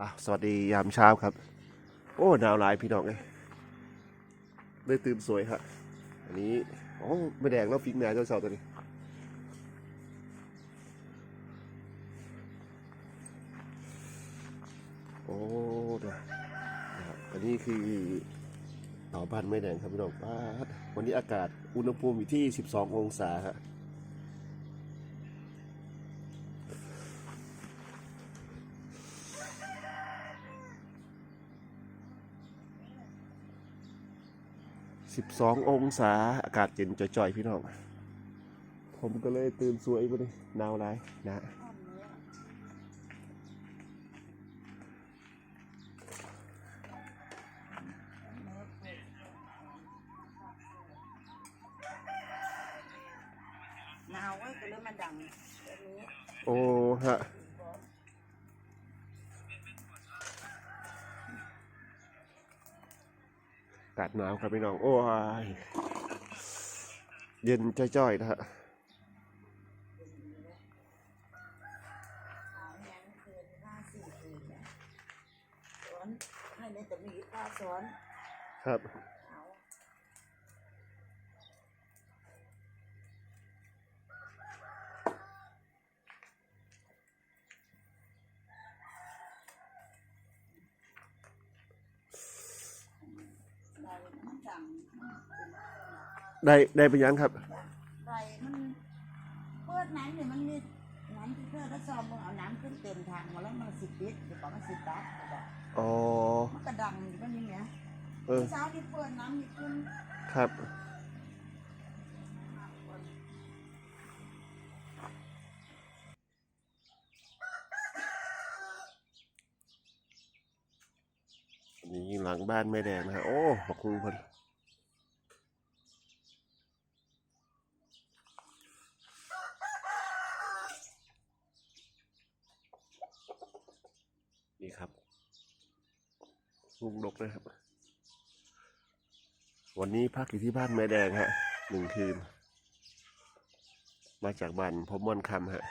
อะสวัสดียามเช้าครับ โอ้หนาวหลายพี่น้องเลยได้ตื่นสวยฮะอันนี้อ๋อไม่แดงแล้วฟิกแหนเจ้าสาวตัวนี้โอ้เดี๋ยวนะครับอันนี้คือต่าบ้านไม่แดงครับพี่น้องบ้าวันนี้อากาศอุณหภูมิอยู่ที่ 12 องศาฮะ สิบสององศา อากาศเย็นจ่อยๆ พี่น้อง ผมก็เลยตื่นสวยไปเลยหนาวไรนะหนาวไว้ก็เลยมาดังแบบนี้โอ้ฮะากาศหนาวครับพี่น้อง โอ้ย เย็นจ้อยๆนะฮะหนาวแห้งคืนห้าสี่คืนเนี่ยสอนให้ในแต่มีป้าสอน ครับ หนาว ได้มันดัง ได้ได้ไปยังครับได้มันเปิดน้ำเนี่ยมันมีน้ำที่เพื่อถ้าซอมมึงเอาน้ำขึ้นเต็มทางมาแล้วมันสิบลิตรเดี๋ยวบอกมันสิบตัดเดี๋ยวบอกอ๋อมันก็ดังอยู่มันนี่ไงเออเช้าที่เปิดน้ำมีขึ้นครับ นี่หลังบ้านแม่แดงนะฮะโอ้ขอบคุณคน นี่ครับลุงดกนะครับ วันนี้พักอยู่ที่บ้านแม่แดงฮะหนึ่งคืน มาจากบ้านพบม่อนคำฮะ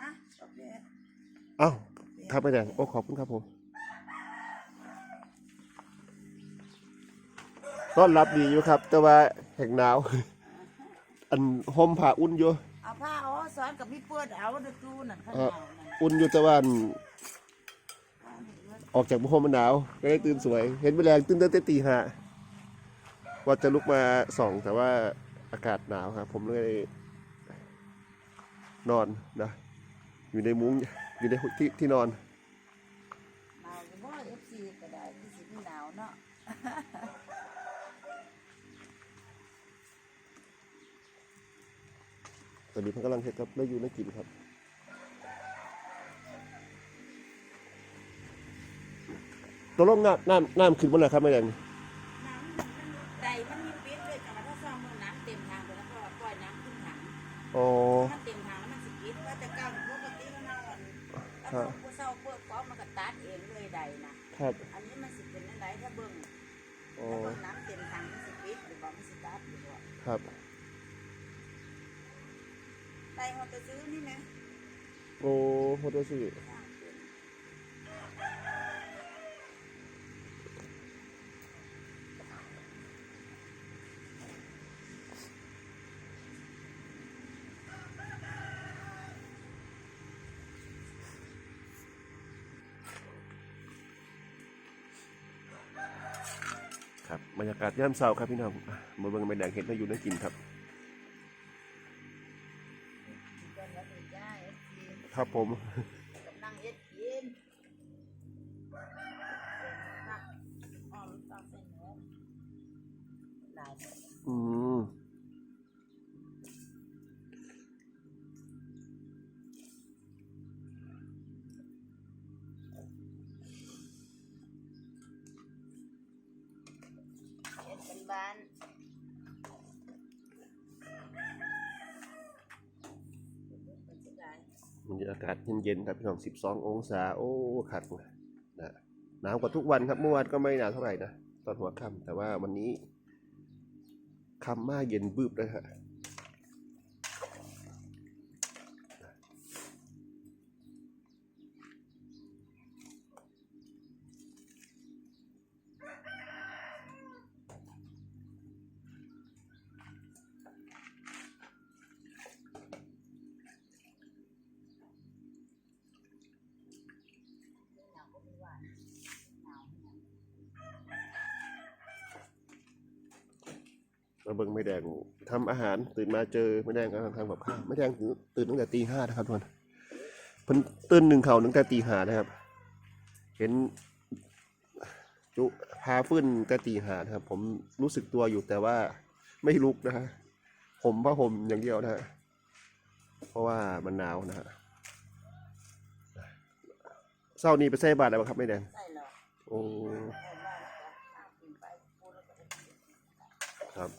อะโอเคเอ้าครับแม่แดงโอ้ขอบคุณครับผม ต้อนรับดีอยู่ครับ แต่ว่าแห่งหนาว อันห่มผ้าอุ่นอยู่เอาผ้าอ๋อสอนกับพี่เปิดเอาเดยวตู้นั่นข้างเอหอน้านั่นอุ่นอยู่แต่ว่าอันออกจากห่มมันหนาวก็เลยตื่นสวย เห็นแมลงตื่นตั้งแต่ตีห้าว่าจะลุกมาส่องแต่ว่าอากาศหนาวครับ ผมเลยนอนนะอยู่ในมุ้งอยู่ในที่ที่นอน หนาวจะบ่เอฟซีก็ได้ที่สิที่หนาวเนาะ ตอนนี้พิ่นกำลังเฮ็ดครับไม่อยู่ในกินครับตัวลงน้ำน้ำน้ำขึ้นบนไหนครับแม่แดงใดมันมีปิดเลยแต่ว่าถ้าซ่อมมือน้ำเต็มทางไปแล้วก็ปล่อยน้ำขึ้นถังอ๋อถ้าเต็มทางแล้วมันสิปิดว่าแต่เก้าปกติมันเอาอันแล้วครับพอเศร้าเปิดป๊อปมันก็ตัดเองเลยใดนะครับ อันนี้มันสิเป็นอันใดถ้าเบิ่งอ๋อถ้าเบิ่งน้ำเต็มทางมันสิปิดหรือว่ามันสิตัดหรือว่าครับ ใดเขาจะซื้อนี่นะโอ้โหตัวสิสร้างเป็นครับบรรยากาศย่ามเช้าครับพี่น้องมาเบิ่งแม่แดงเฮ็ดไม่อยู่ในกินครับ ครับผมกำลังเอ็ดกินนักอ้อมตาเส้นเนื้อหลายอืมเอ็ดเป็นบ้าน ได้บรรยากาศเย็นๆครับพี่น้อง 12 องศา โอ้ขัดนะหนาวกว่าทุกวันครับเมื่อวานก็ไม่หนาวเท่าไหร่นะ ตอนหัวค่ำแต่ว่าวันนี้ค่ำมากเย็นบึบนะฮะ มาเบิ่งไม่แดงทำอาหารตื่นมาเจอไม่แดงกำลังทำกับข้าวไม่แดงตื่นตั้งแต่ตีห้านะครับทุกคนเพิ่นตื่นหนึ่งเขาตั้งแต่ตีห้านะครับ เห็น จุพาฟื้นตั้งแต่ตีห้านะครับ ผมรู้สึกตัวอยู่แต่ว่าไม่ลุกนะฮะผมผ้าห่มอย่างเดียวนะฮะเพราะว่ามันหนาวนะฮะเศร้านี้ไปใส่บาตรอะไรบ้างครับไม่แดงใส่หรอกโอ้ ใส่ว่าแล้วก็ข้าวกินไปพูดแล้วก็ไปกิน ครับ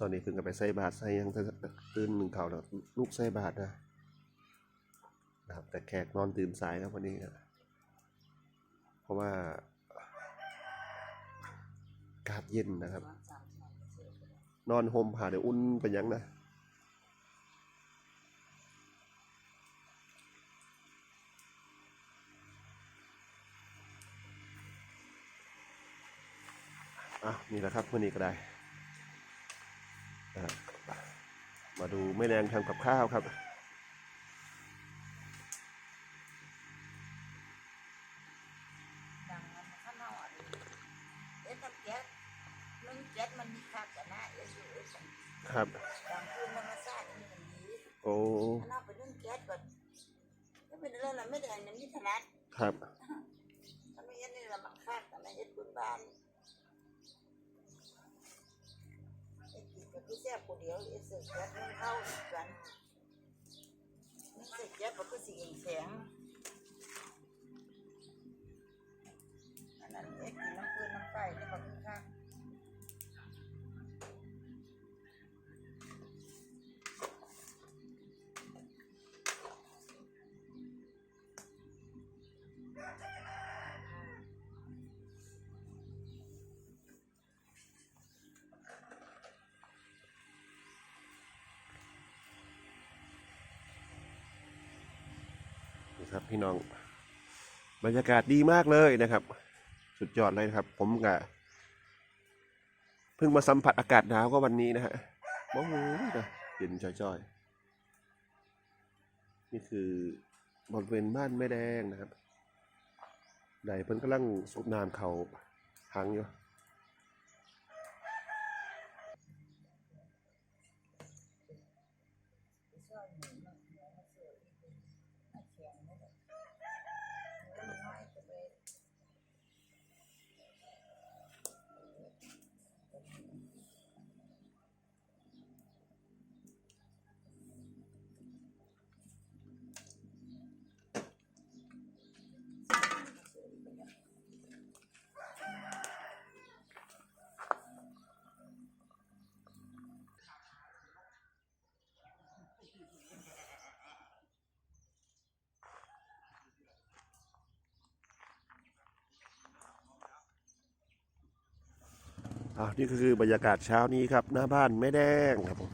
ตอนนี้เพิ่งกับไปใส่บาตรใส่ยังตื่นหนึ่งเขาแล้วลูกใส่บาตรนะนะครับ แต่แขกนอนตื่นสายครับวันนี้นะเพราะว่าอากาศเย็นนะครับ นอนอนห่มผ้าเดี๋ยวอุ่นเป็นหยังนะอะนี่แหละครับวันนี้ก็ได้ นะครับมาดูแม่แดงทำกับข้าวครับ ดังมันข้างนอกอะเอ๊ะแต่แก๊สนึ่งแก๊สมันมีค่ากันนะเอ๊ะอยู่เอ๊ะฉันครับ ดังคืนธรรมชาตินี่มันดีโอ้ข้างนอกไปนึ่งแก๊สก่อนก็เป็นเรื่องอะไรไม่ได้อันนี้ถนัดครับถ้าไม่งั้นนี่เรามันคาดกันนะเอ็ดบุญบ้าน อีแซ่บคนเดียวเอ็ดเสร็จแก๊สมันเข้าอีกกันนี่เสร็จแก๊สมันก็สีแข็ง ครับพี่น้อง บรรยากาศดีมากเลยนะครับ สุดยอดเลยนะครับ ผมกะเพิ่งมาสัมผัสอากาศหนาวก็วันนี้นะฮะโอ้โหนะเย็นจ้อยๆ นี่คือบริเวณบ้านแม่แดงนะครับใดเพิ่นกำลังสูบน้ำเขาหังอยู่ ไม่ชอบหมูมันเนื้อมันเสืออีกเป็นมันแข็งไม่ได้เนื้อมันน้อยก็เลย อ่านี่ก็คือบรรยากาศเช้านี้ครับ หน้าบ้านแม่แดงครับผม